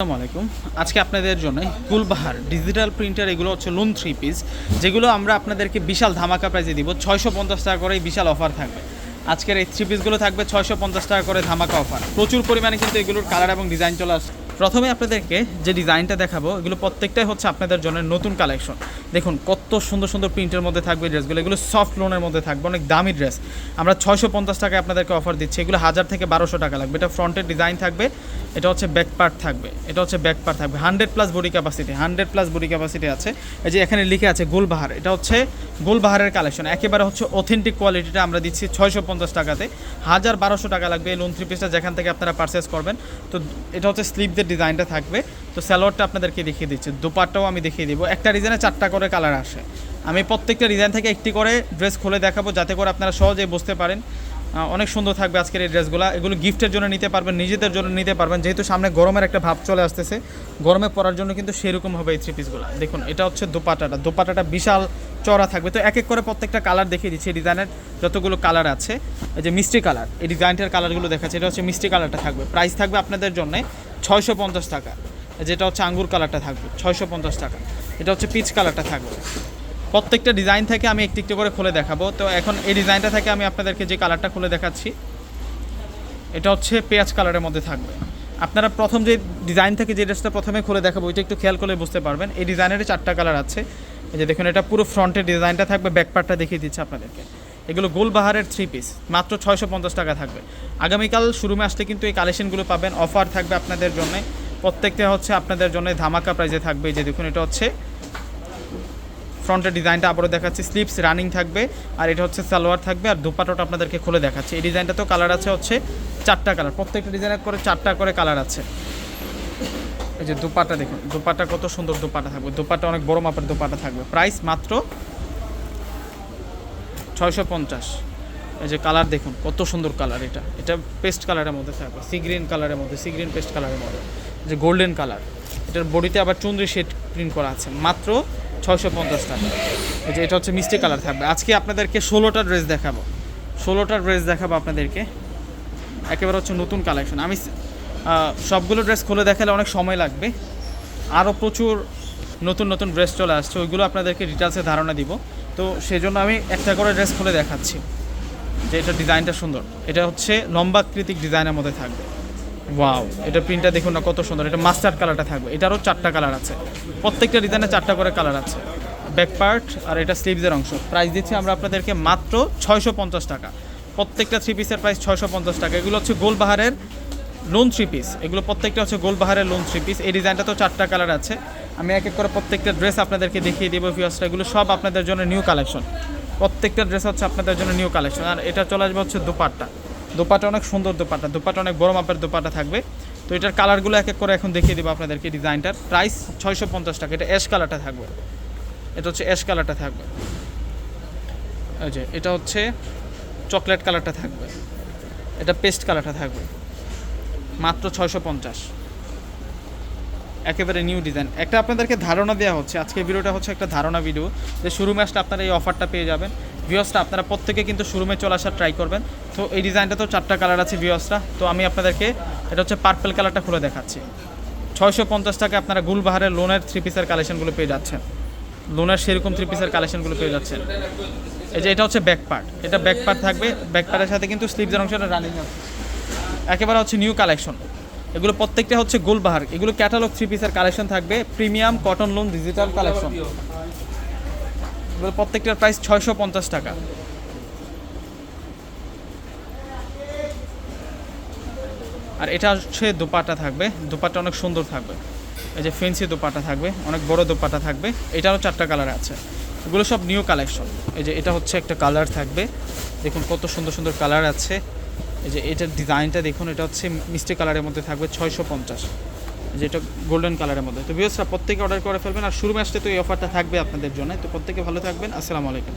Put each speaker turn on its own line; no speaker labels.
আসসালামু আলাইকুম। আজকে আপনাদের জন্য কুলবাহার ডিজিটাল প্রিন্টার, এগুলো হচ্ছে লোন থ্রি পিস যেগুলো আমরা আপনাদেরকে বিশাল ধামাকা প্রাইজে দিব। ছয়শো পঞ্চাশ টাকা করে বিশাল অফার থাকবে। আজকের এই থ্রি পিসগুলো থাকবে ছয়শো পঞ্চাশ টাকা করে ধামাকা অফার প্রচুর পরিমাণে কিন্তু এগুলোর কালার এবং ডিজাইন চলে আসছে প্রথমে আপনাদেরকে যে ডিজাইনটা দেখাবো, এগুলো প্রত্যেকটাই হচ্ছে আপনাদের জন্য নতুন কালেকশন। দেখুন, কত সুন্দর সুন্দর প্রিন্টের মধ্যে থাকবে ড্রেসগুলো। এগুলো সফট লোনের মধ্যে থাকবে, অনেক দামি ড্রেস। আমরা ছয়শো পঞ্চাশ টাকায় আপনাদেরকে অফার দিচ্ছি। এগুলো হাজার থেকে বারোশো টাকা লাগবে। এটা ফ্রন্টের ডিজাইন থাকবে, এটা হচ্ছে ব্যাক পার্ট থাকবে, এটা হচ্ছে ব্যাক পার্ট থাকবে। Hundred plus body capacity hundred plus body capacity আছে। এই যে এখানে লিখে আছে গোলবাহার, এটা হচ্ছে গোলবাহারের কালেকশন। একেবারে হচ্ছে অথেন্টিক কোয়ালিটিটা আমরা দিচ্ছি ছয়শো পঞ্চাশ টাকাতে। হাজার বারোশো টাকা লাগবে এই লোন থ্রি পিসটা যেখান থেকে আপনারা পারচেস করবেন। তো এটা হচ্ছে স্লিপদের ডিজাইনটা থাকবে। তো স্যালোয়ারটা আপনাদেরকে দেখিয়ে দিচ্ছি। দুপাটটাও আমি দেখিয়ে দিব। একটা ডিজাইনে চারটা করে কালার আসে। আমি প্রত্যেকটা ডিজাইন থেকে একটি করে ড্রেস খুলে দেখাবো, যাতে করে আপনারা সহজেই বুঝতে পারেন অনেক সুন্দর থাকবে আজকের এই ড্রেসগুলো। এগুলো গিফটের জন্য নিতে পারবেন, নিজেদের জন্য নিতে পারবেন। যেহেতু সামনে গরমের একটা ভাব চলে আসতেছে, গরমে পরার জন্য কিন্তু সেরকম হবে এই থ্রি পিসগুলো দেখুন, এটা হচ্ছে দোপাটাটা দোপাটাটা বিশাল চড়া থাকবে। তো এক এক করে প্রত্যেকটা কালার দেখিয়ে দিচ্ছি। ডিজাইনের যতগুলো কালার আছে, এই যে মিষ্টি কালার, এই ডিজাইনটার কালারগুলো দেখাচ্ছে। এটা হচ্ছে মিষ্টি কালারটা থাকবে। প্রাইস থাকবে আপনাদের জন্য ছয়শো পঞ্চাশ টাকা। যেটা হচ্ছে আঙ্গুর কালারটা থাকবে, ছয়শো পঞ্চাশ টাকা। এটা হচ্ছে পিচ কালারটা থাকবে। প্রত্যেকটা ডিজাইন থেকে আমি একটু একটু করে খুলে দেখাবো। তো এখন এই ডিজাইনটা থেকে আমি আপনাদেরকে যে কালারটা খুলে দেখাচ্ছি, এটা হচ্ছে পেঁয়াজ কালারের মধ্যে থাকবে। আপনারা প্রথম যে ডিজাইন থেকে যে ড্রেসটা প্রথমে খুলে দেখাবো, ওইটা একটু খেয়াল করলে বুঝতে পারবেন। এই ডিজাইনের চারটা কালার আছে। এই যে দেখুন, এটা পুরো ফ্রন্টের ডিজাইনটা থাকবে, ব্যাক পার্টটা দেখিয়ে দিচ্ছে আপনাদেরকে। এগুলো গোলবাহারের থ্রি পিস মাত্র ছয়শো পঞ্চাশ টাকা থাকবে। আগামীকাল শুরুমে আসলে কিন্তু এই কালেকশনগুলো পাবেন অফার থাকবে আপনাদের জন্য। প্রত্যেকটা হচ্ছে আপনাদের জন্য ধামাকা প্রাইজে থাকবে। যে দেখুন, এটা হচ্ছে ফ্রন্টের ডিজাইনটা আবারও দেখাচ্ছি। স্লিপস রানিং থাকবে, আর এটা হচ্ছে সালোয়ার থাকবে, আর দুপাটোটা আপনাদেরকে খুলে দেখাচ্ছি। এই ডিজাইনটা তো কালার আছে হচ্ছে চারটা কালার প্রত্যেকটা ডিজাইনের করে চারটা করে কালার আছে। এই যে দুপাটা দেখুন দুপাটা কত সুন্দর দুপাটা থাকবে। দুপাটা অনেক বড় মাপের দুপাটা থাকবে। প্রাইস মাত্র ছয়শো পঞ্চাশ। এই যে কালার দেখুন, কত সুন্দর কালার এটা। এটা পেস্ট কালারের মধ্যে থাকবে, সি গ্রিন কালারের মধ্যে, সি গ্রিন পেস্ট কালারের মধ্যে। যে গোল্ডেন কালার, এটার বডিতে আবার চুন্দ্রি শেড প্রিন্ট করা আছে, মাত্র ছয়শো পঞ্চাশ টাকা। এই যে এটা হচ্ছে মিষ্টি কালার থাকবে। আজকে আপনাদেরকে ষোলোটা ড্রেস দেখাবো। ষোলোটা ড্রেস দেখাবো আপনাদেরকে। একেবারে হচ্ছে নতুন কালেকশন। আমি সবগুলো ড্রেস খুলে দেখালে অনেক সময় লাগবে। আরও প্রচুর নতুন নতুন ড্রেস চলে আসছে, ওইগুলো আপনাদেরকে ডিটেলসে ধারণা দিব। তো সেজন্য আমি একটা করে ড্রেস খুলে দেখাচ্ছি যে এটা ডিজাইনটা সুন্দর। এটা হচ্ছে লম্বাকৃতিক ডিজাইনের মধ্যে থাকবে। ওয়াও, এটা প্রিন্টটা দেখুন না কত সুন্দর। এটা মাস্টার্ড কালারটা থাকবে। এটারও চারটা কালার আছে। প্রত্যেকটা ডিজাইনে চারটা করে কালার আছে। ব্যাক পার্ট আর এটা স্লিভসের অংশ। প্রাইস দিচ্ছি আমরা আপনাদেরকে মাত্র ছয়শো পঞ্চাশ টাকা। প্রত্যেকটা থ্রি পিসের প্রাইস ছয়শো পঞ্চাশ টাকা। এগুলো হচ্ছে গোলবাহারের লোন থ্রি পিস এগুলো প্রত্যেকটা হচ্ছে গোলবাহারের লোন থ্রি পিস এই ডিজাইনটা তো চারটা কালার আছে। আমি এক এক করে প্রত্যেকটা ড্রেস আপনাদেরকে দেখিয়ে দেবো ভিউসটা এগুলো সব আপনাদের জন্য নিউ কালেকশন প্রত্যেকটা ড্রেস হচ্ছে আপনাদের জন্য নিউ কালেকশন আর এটা চলে আসবে হচ্ছে দুপাট্টা। দুপাটা অনেক সুন্দর দুপাটা দুপাটা অনেক বড় মাপের দুপাটা থাকবে। তো এটার কালারগুলো এক এক করে এখন দেখিয়ে দেবো আপনাদেরকে ডিজাইনটার প্রাইস ছয়শো পঞ্চাশ টাকা। এটা অ্যাশ কালারটা থাকবে। এটা হচ্ছে অ্যাশ কালারটা থাকবে। ওই যে, এটা হচ্ছে চকলেট কালারটা থাকবে। এটা পেস্ট কালারটা থাকবে। মাত্র ছয়শো পঞ্চাশ। একেবারে নিউ ডিজাইন একটা আপনাদেরকে ধারণা দেওয়া হচ্ছে আজকে ভিডিওটা হচ্ছে একটা ধারণা ভিডিও যে শোরুমে আসলে আপনারা এই অফারটা পেয়ে যাবেন। ভিওসটা আপনারা প্রত্যেকে কিন্তু শোরুমে চলে আসার ট্রাই করবেন। তো এই ডিজাইনটা তো চারটা কালার আছে ভিওসটা তো আমি আপনাদেরকে এটা হচ্ছে পার্পেল কালারটা খুলে দেখাচ্ছি। ছয়শো পঞ্চাশ টাকা আপনারা গুলবাহারের লোনের থ্রি পিসের কালেকশনগুলো পেয়ে যাচ্ছেন। লোনের সেরকম থ্রি পিসের কালেকশনগুলো পেয়ে যাচ্ছেন। এই যে এটা হচ্ছে ব্যাক পার্ট এটা ব্যাক পার্ট থাকবে। ব্যাক পার্টের সাথে কিন্তু স্লিভসের অংশটা রানিং আছে। একেবারে হচ্ছে নিউ কালেকশন এগুলো প্রত্যেকটা হচ্ছে গোলবাহার। এগুলো ক্যাটালগ থ্রি পিসের কালেকশন থাকবে। Premium cotton lawn digital collection এগুলো প্রত্যেকটার প্রাইস ছয়শো পঞ্চাশ টাকা। আর এটা হচ্ছে দোপাটা থাকবে। দোপাটা অনেক সুন্দর থাকবে। এই যে ফেন্সি দোপাটা থাকবে। অনেক বড় দোপাটা থাকবে। এটারও চারটা কালার আছে। এগুলো সব নিউ কালেকশন এই যে এটা হচ্ছে একটা কালার থাকবে। দেখুন কত সুন্দর সুন্দর কালার আছে। এই যে এটার ডিজাইনটা দেখুন, এটা হচ্ছে মিষ্টি কালারের মধ্যে থাকবে ছয়শো পঞ্চাশ। যেটা গোল্ডেন কালারের মধ্যে। তো বিয়সরা প্রত্যেকে অর্ডার করে ফেলবেন, আর শুরু ম্যাচটা তো এই অফারটা থাকবে আপনাদের জন্য। তো প্রত্যেকে ভালো থাকবেন, আসসালামু আলাইকুম।